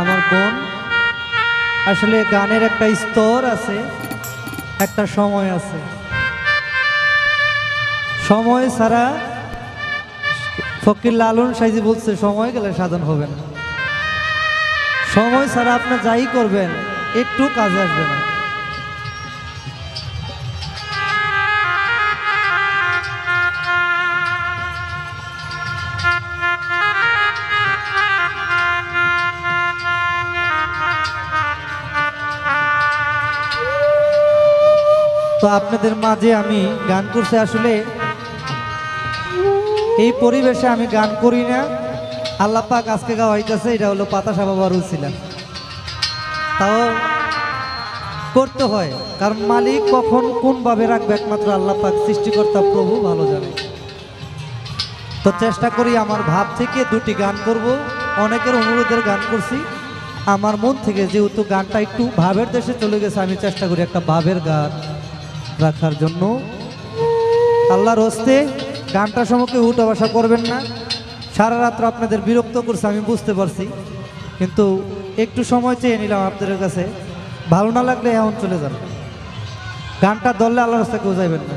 আমার বোন। আসলে গানের একটা স্তর আছে, একটা সময় আছে। সময় ছাড়া ফকির লালন সাইজি বলছে, সময় গেলে সাধন হবে না। সময় ছাড়া আপনি যাই করবেন, একটু কাজে আসবে না। তো আপনাদের মাঝে আমি গান করছি। আসলে এই পরিবেশে আমি গান করি না। আল্লাহ পাক আজকে গাওয়াইতেছে, এটা হলো পাতাসা বাবার উছিলা তাও করতে হয়, কারণ মালিক কখন কোনভাবে রাখবে একমাত্র আল্লাহ পাক, সৃষ্টিকর্তা প্রভু ভালো জানে। তো চেষ্টা করি আমার ভাব থেকে দুটি গান করব। অনেকের অনুরোধের গান করছি। আমার মন থেকে যেহেতু গানটা একটু ভাবের দেশে চলে গেছে, আমি চেষ্টা করি একটা ভাবের গান। রাখার জন্য। আল্লাহর হস্তে গানটা সম্পর্কে উঠা বসা করবেন না। সারা রাত্র আপনাদের বিরক্ত করছে, আমি বুঝতে পারছি। কিন্তু একটু সময় চেয়ে নিলাম আপনাদের কাছে। ভালো না লাগলে এখন চলে যাবে গানটা দললে আল্লাহর কেউ যাইবেন না।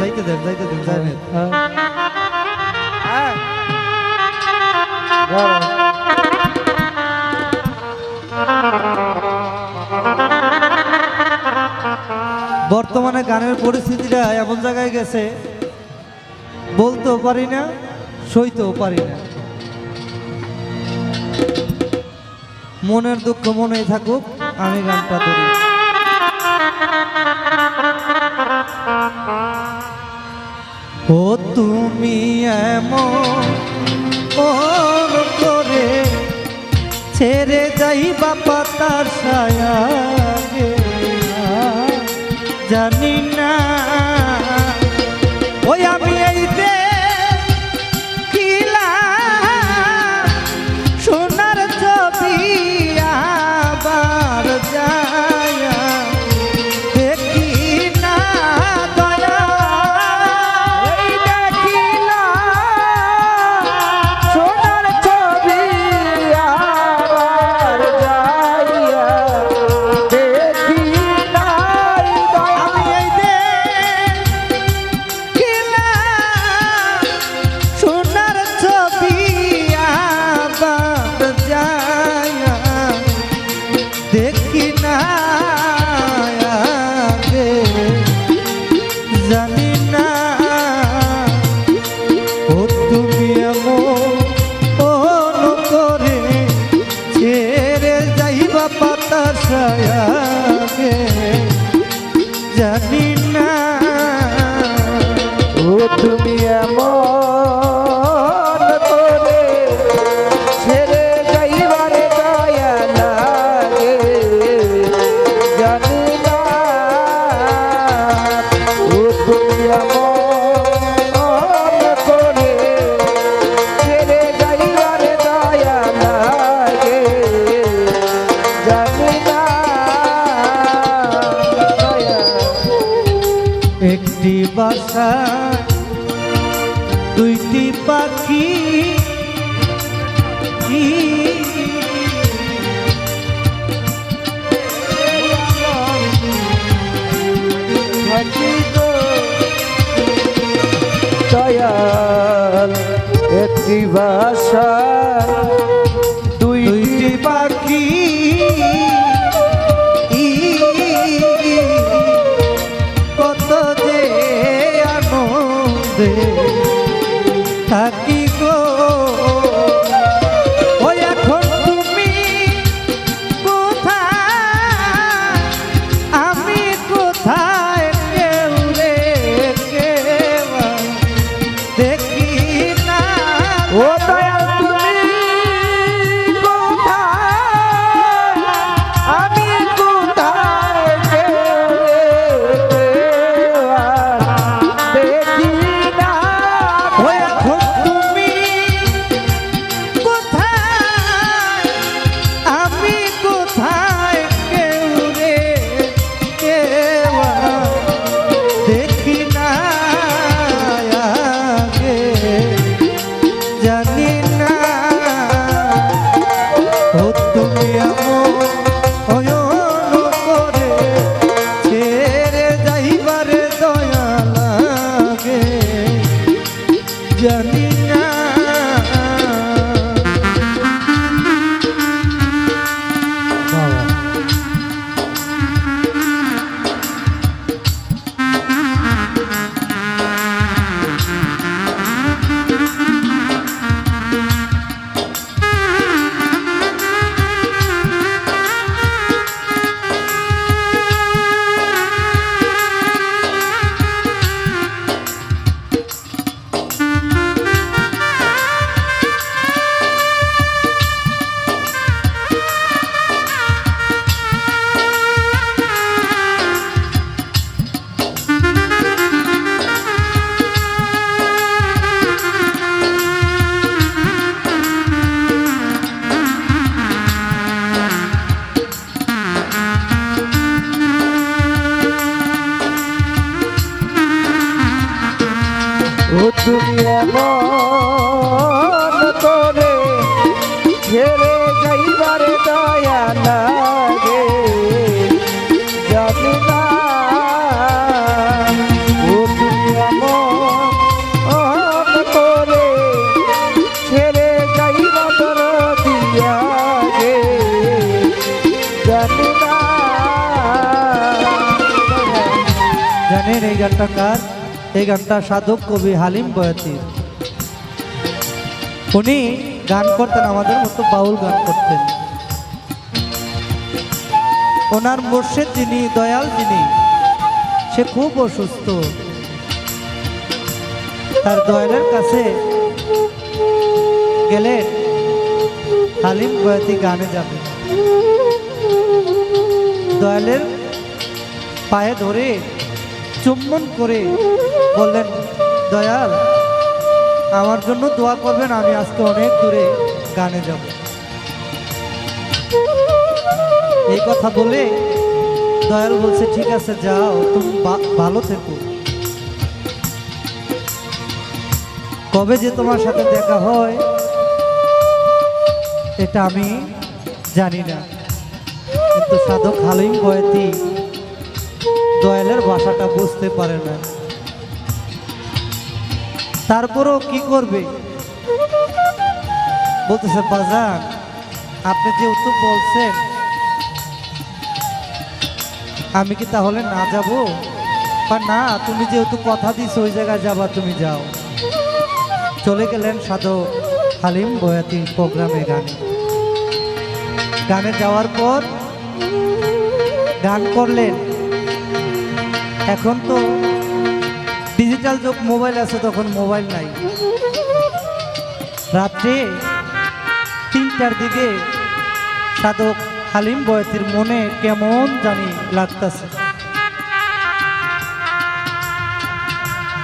যাইতে দেন যাইতে দেন যাইবেন বর্তমানে গানের পরিস্থিতিটা এমন জায়গায় গেছে বলতেও পারি না সইতেও পারি না। মনের দুঃখ মনেই থাকুক আমি গানটা ধরি। ও তুমি এমন করে ছেড়ে যাইবা পাতার সায়াগে বাসা। দুইটি পাখি। দয়াল একটি ভাষা থাকি গানটা কার? এই গানটা সাধক কবি হালিম বয়াতি। উনি গান করতেন, আমাদের মতো বাউল গান করতেন। ওনার মোর্শেদ যিনি, দয়াল যিনি, সে খুব অসুস্থ। তার দয়ালের কাছে গেলে হালিম বয়াতি গানে যাবে। দয়ালের পায়ে ধরে চুম্বন করে বললেন, দয়াল, আমার জন্য দোয়া করবেন, আমি আজকে অনেক দূরে গানে যাব। এই কথা বলে দয়াল বলছে, ঠিক আছে, যাও, তুমি ভালো থেকো। কবে যে তোমার সাথে দেখা হয়, এটা আমি জানি না। কিন্তু সাধক হালিম বয়তি দয়ালের ভাষাটা বুঝতে পারে না। তারপরেও কি করবে? বলতেছে, বাজান, আপনি যেহেতু বলছেন, আমি কি তাহলে না যাব? বা না, তুমি যেহেতু কথা দিছো, ওই জায়গায় যাবা, তুমি যাও। চলে গেলেন সাধক হালিম বয়াতি প্রোগ্রামে গানে। গানে যাওয়ার পর গান করলেন। এখন তো ডিজিটাল যুগ মোবাইল আছে, তখন মোবাইল নাই। রাত্রে তিনটার দিকে সাধক হালিম বয়তির মনে কেমন জানি লাগতেছে।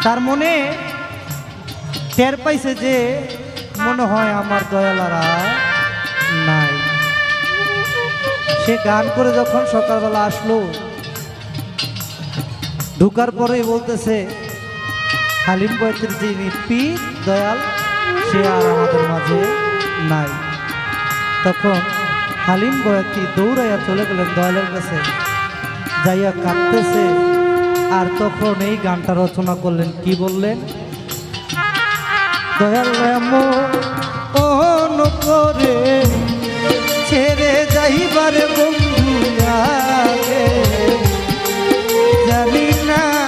তার মনে টের পাইছে যে মনে হয় আমার দয়ালারা নাই। সে গান করে যখন সকালবেলা আসলো ঢুকার পরেই বলতেছে, হালিম বয়তের যিনি পি দয়াল, সে আর আমাদের মাঝে নাই। তখন হালিম বয়াতি দৌড়াইয়া চলে গেলেন দয়ালের কাছে, যাইয়া কাঁদতেছে। আর তখন এই গানটা রচনা করলেন, কি বললেন? দয়াল এমন করে ছেড়ে যাইবার বন্ধু যাবি না।